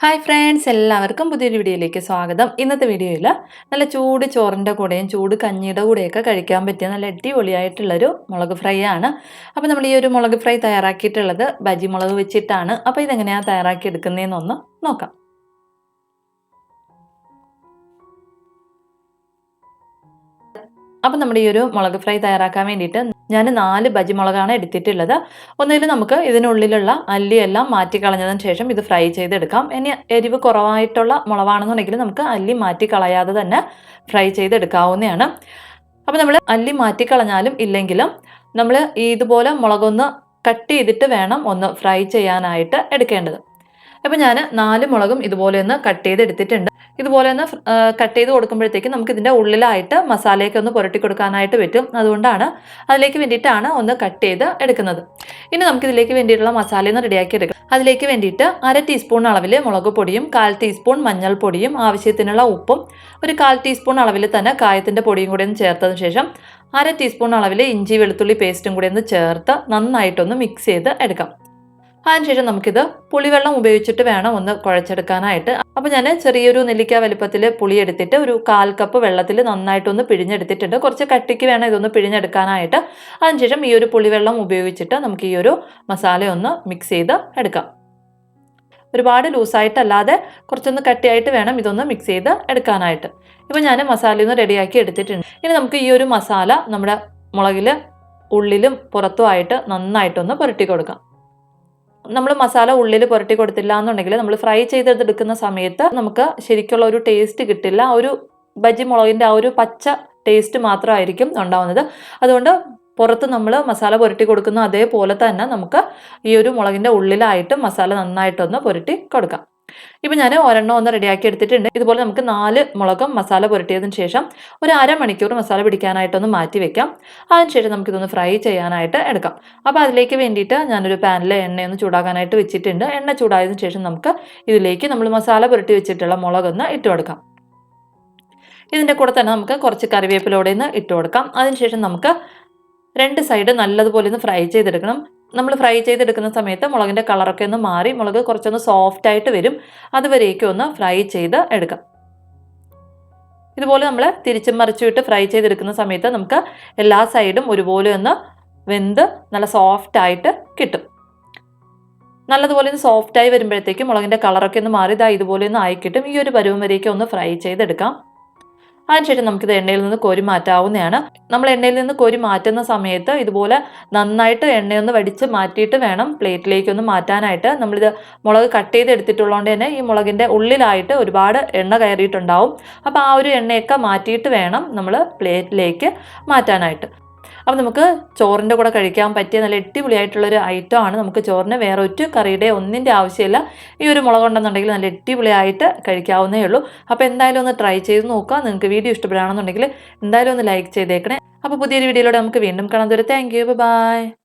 Hi friends എല്ലാവർക്കും പുതിയൊരു വീഡിയോയിലേക്ക് സ്വാഗതം. ഇന്നത്തെ വീഡിയോയിൽ നല്ല ചൂട് ചോറിന്റെ കൂടെയും ചൂട് കഞ്ഞിയുടെ കൂടെയൊക്കെ കഴിക്കാൻ പറ്റിയ നല്ല അടിപൊളിയായിട്ടുള്ളൊരു മുളക് ഫ്രൈ ആണ്. അപ്പോൾ നമ്മൾ ഈ ഒരു മുളക് ഫ്രൈ തയ്യാറാക്കിയിട്ടുള്ളത് ബജി മുളക് വെച്ചിട്ടാണ്. അപ്പോൾ ഇതെങ്ങനെയാണ് തയ്യാറാക്കി എടുക്കുന്നതെന്നൊന്ന് നോക്കാം. അപ്പം നമ്മുടെ ഈ ഒരു മുളക് ഫ്രൈ തയ്യാറാക്കാൻ വേണ്ടിയിട്ട് ഞാൻ നാല് ബജി മുളകാണ് എടുത്തിട്ടുള്ളത്. ഒന്നിൽ നമുക്ക് ഇതിനുള്ളിലുള്ള അല്ലിയെല്ലാം മാറ്റിക്കളഞ്ഞതിന് ശേഷം ഇത് ഫ്രൈ ചെയ്തെടുക്കാം. ഇനി എരിവ് കുറവായിട്ടുള്ള മുളവാണെന്നുണ്ടെങ്കിൽ നമുക്ക് അല്ലി മാറ്റി കളയാതെ തന്നെ ഫ്രൈ ചെയ്തെടുക്കാവുന്നതാണ്. അപ്പോൾ നമ്മൾ അല്ലി മാറ്റിക്കളഞ്ഞാലും ഇല്ലെങ്കിലും നമ്മൾ ഇതുപോലെ മുളകൊന്ന് കട്ട് ചെയ്തിട്ട് വേണം ഒന്ന് ഫ്രൈ ചെയ്യാനായിട്ട് എടുക്കേണ്ടത്. അപ്പോൾ ഞാൻ നാല് മുളകും ഇതുപോലെ ഒന്ന് കട്ട് ചെയ്ത് എടുത്തിട്ടുണ്ട്. ഇതുപോലെ ഒന്ന് കട്ട് ചെയ്ത് കൊടുക്കുമ്പോഴത്തേക്കും നമുക്ക് ഇതിന്റെ ഉള്ളിലായിട്ട് മസാലയൊക്കെ ഒന്ന് പുരട്ടി കൊടുക്കാനായിട്ട് പറ്റും. അതുകൊണ്ടാണ് അതിലേക്ക് വേണ്ടിയിട്ടാണ് ഒന്ന് കട്ട് ചെയ്ത് എടുക്കുന്നത്. ഇനി നമുക്ക് ഇതിലേക്ക് വേണ്ടിയിട്ടുള്ള മസാല ഒന്ന് റെഡിയാക്കി എടുക്കാം. അതിലേക്ക് വേണ്ടിയിട്ട് അര ടീസ്പൂൺ അളവിൽ മുളക് പൊടിയും കാൽ ടീസ്പൂൺ മഞ്ഞൾപ്പൊടിയും ആവശ്യത്തിനുള്ള ഉപ്പും ഒരു കാൽ ടീസ്പൂൺ അളവിൽ തന്നെ കായത്തിന്റെ പൊടിയും കൂടി ഒന്ന് ചേർത്തതിന് ശേഷം അര ടീസ്പൂൺ അളവിൽ ഇഞ്ചി വെളുത്തുള്ളി പേസ്റ്റും കൂടി ഒന്ന് ചേർത്ത് നന്നായിട്ടൊന്ന് മിക്സ് ചെയ്ത് എടുക്കാം. അതിനുശേഷം നമുക്കിത് പുളിവെള്ളം ഉപയോഗിച്ചിട്ട് വേണം ഒന്ന് കുഴച്ചെടുക്കാനായിട്ട്. അപ്പോൾ ഞാൻ ചെറിയൊരു നെല്ലിക്ക വലുപ്പത്തിൽ പുളി എടുത്തിട്ട് ഒരു കാൽ കപ്പ് വെള്ളത്തിൽ നന്നായിട്ടൊന്ന് പിഴിഞ്ഞെടുത്തിട്ടുണ്ട്. കുറച്ച് കട്ടിക്ക് വേണം ഇതൊന്ന് പിഴിഞ്ഞെടുക്കാനായിട്ട്. അതിനുശേഷം ഈ ഒരു പുളിവെള്ളം ഉപയോഗിച്ചിട്ട് നമുക്ക് ഈ ഒരു മസാല ഒന്ന് മിക്സ് ചെയ്ത് എടുക്കാം. ഒരുപാട് ലൂസായിട്ടല്ലാതെ കുറച്ചൊന്ന് കട്ടിയായിട്ട് വേണം ഇതൊന്ന് മിക്സ് ചെയ്ത് എടുക്കാനായിട്ട്. ഇപ്പോൾ ഞാൻ മസാല ഒന്ന് റെഡിയാക്കി എടുത്തിട്ടുണ്ട്. ഇനി നമുക്ക് ഈ ഒരു മസാല നമ്മുടെ മുളകിൽ ഉള്ളിലും പുറത്തുമായിട്ട് നന്നായിട്ടൊന്ന് പുരട്ടി കൊടുക്കാം. നമ്മൾ മസാല ഉള്ളിൽ പുരട്ടി കൊടുത്തില്ല എന്നുണ്ടെങ്കിൽ നമ്മൾ ഫ്രൈ ചെയ്തെടുക്കുന്ന സമയത്ത് നമുക്ക് ശരിക്കുള്ള ഒരു ടേസ്റ്റ് കിട്ടില്ല. ഒരു ബജി മുളകിന്റെ ആ ഒരു പച്ച ടേസ്റ്റ് മാത്രമായിരിക്കും ഉണ്ടാവുന്നത്. അതുകൊണ്ട് പുറത്ത് നമ്മൾ മസാല പുരട്ടി കൊടുക്കുന്ന അതേപോലെ തന്നെ നമുക്ക് ഈ ഒരു മുളകിന്റെ ഉള്ളിലായിട്ട് മസാല നന്നായിട്ടൊന്ന് പുരട്ടി കൊടുക്കാം. ഇപ്പം ഞാൻ ഒരെണ്ണം ഒന്ന് റെഡിയാക്കി എടുത്തിട്ടുണ്ട്. ഇതുപോലെ നമുക്ക് നാല് മുളകും മസാല പുരട്ടിയതിന് ശേഷം ഒരു അരമണിക്കൂർ മസാല പിടിക്കാനായിട്ടൊന്ന് മാറ്റി വെക്കാം. അതിനുശേഷം നമുക്കിതൊന്ന് ഫ്രൈ ചെയ്യാനായിട്ട് എടുക്കാം. അപ്പോൾ അതിലേക്ക് വേണ്ടിയിട്ട് ഞാനൊരു പാനിൽ എണ്ണയൊന്ന് ചൂടാക്കാനായിട്ട് വെച്ചിട്ടുണ്ട്. എണ്ണ ചൂടായതിനു ശേഷം നമുക്ക് ഇതിലേക്ക് നമ്മൾ മസാല പുരട്ടി വെച്ചിട്ടുള്ള മുളകൊന്ന് ഇട്ട് കൊടുക്കാം. ഇതിന്റെ കൂടെ തന്നെ നമുക്ക് കുറച്ച് കറിവേപ്പിലൂടെ ഒന്ന് ഇട്ട് കൊടുക്കാം. അതിനുശേഷം നമുക്ക് രണ്ട് സൈഡ് നല്ലതുപോലെ ഒന്ന് ഫ്രൈ ചെയ്തെടുക്കണം. നമ്മൾ ഫ്രൈ ചെയ്തെടുക്കുന്ന സമയത്ത് മുളകിന്റെ കളറൊക്കെ ഒന്ന് മാറി മുളക് കുറച്ചൊന്ന് സോഫ്റ്റ് ആയിട്ട് വരും. അതുവരേക്കും ഒന്ന് ഫ്രൈ ചെയ്ത് എടുക്കാം. ഇതുപോലെ നമ്മൾ തിരിച്ചും മറിച്ചുവിട്ട് ഫ്രൈ ചെയ്തെടുക്കുന്ന സമയത്ത് നമുക്ക് എല്ലാ സൈഡും ഒരുപോലെ ഒന്ന് വെന്ത് നല്ല സോഫ്റ്റ് ആയിട്ട് കിട്ടും. നല്ലതുപോലെ ഒന്ന് സോഫ്റ്റായി വരുമ്പോഴത്തേക്കും മുളകിന്റെ കളറൊക്കെ ഒന്ന് മാറി ഇതാ ഇതുപോലെ ഒന്ന് ആയി കിട്ടും. ഈ ഒരു പരുവം വരേക്കും ഒന്ന് ഫ്രൈ ചെയ്തെടുക്കാം. അതിനുശേഷം നമുക്കിത് എണ്ണയിൽ നിന്ന് കോരി മാറ്റാവുന്നതാണ്. നമ്മൾ എണ്ണയിൽ നിന്ന് കോരി മാറ്റുന്ന സമയത്ത് ഇതുപോലെ നന്നായിട്ട് എണ്ണയൊന്ന് വടിച്ച് മാറ്റിയിട്ട് വേണം പ്ലേറ്റിലേക്ക് ഒന്ന് മാറ്റാനായിട്ട്. നമ്മളിത് മുളക് കട്ട് ചെയ്ത് എടുത്തിട്ടുള്ളതുകൊണ്ട് തന്നെ ഈ മുളകിന്റെ ഉള്ളിലായിട്ട് ഒരുപാട് എണ്ണ കയറിയിട്ടുണ്ടാവും. അപ്പോൾ ആ ഒരു എണ്ണയൊക്കെ മാറ്റിയിട്ട് വേണം നമ്മൾ പ്ലേറ്റിലേക്ക് മാറ്റാനായിട്ട്. അപ്പോൾ നമുക്ക് ചോറിന്റെ കൂടെ കഴിക്കാൻ പറ്റിയ നല്ല അടിപൊളിയായിട്ടുള്ളൊരു ആണ് നമുക്ക് ചോറിന് വേറെ ഒറ്റ കറിയുടെ ഒന്നിന്റെ ആവശ്യമില്ല. ഈ ഒരു മുളക് ഉണ്ടെന്നുണ്ടെങ്കിൽ നല്ല അടിപൊളിയായിട്ട് കഴിക്കാവുന്നേ ഉള്ളൂ. അപ്പോൾ എന്തായാലും ഒന്ന് ട്രൈ ചെയ്ത് നോക്കുക നിങ്ങൾക്ക് വീഡിയോ ഇഷ്ടപ്പെടുകയാണെന്നുണ്ടെങ്കിൽ എന്തായാലും ഒന്ന് ലൈക്ക് ചെയ്തേക്കണേ. അപ്പോൾ പുതിയൊരു വീഡിയോയിലൂടെ നമുക്ക് വീണ്ടും കാണാൻ തരും താങ്ക് യു ബൈ